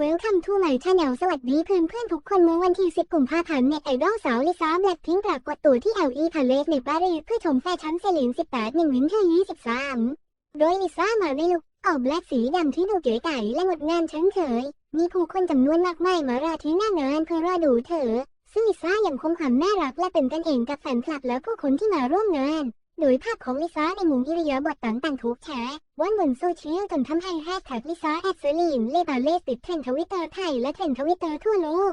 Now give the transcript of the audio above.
Welcome to my channel สวัสดีเพื่อนเพื่อนทุกคนเมื่อวันที่ 10 กุมภาพันธ์เน็ตไอดอลสาวลิซ่าแบล็คพิงค์ปรากฏตัวที่ LE Palace ในปารีสเพื่อชมแฟชั่นเซลิน18 1วินเทอร์23 โดยลิซ่ามาในลุคออกแบล็คสีดำที่ดูเก๋ไก๋และงดงามเฉยเฉย มีผู้คนจำนวนมากมายมารอที่หน้างานเพื่อรอดูเธอ ซึ่งลิซ่ายังคงความน่ารักและเป็นกันเองกับแฟนคลับและผู้คนที่มาร่วมงาน โดยภาพของลิซ่าในมุมอิริยาบถต่างๆถูกแชร์ว่อนบนโซเชียลจนทำให้แฮชแท็กลิซ่าแอดเซลีนเลตาเลสติดเทรนด์ทวิตเตอร์ไทยและเทรนด์ทวิตเตอร์ทั่วโลก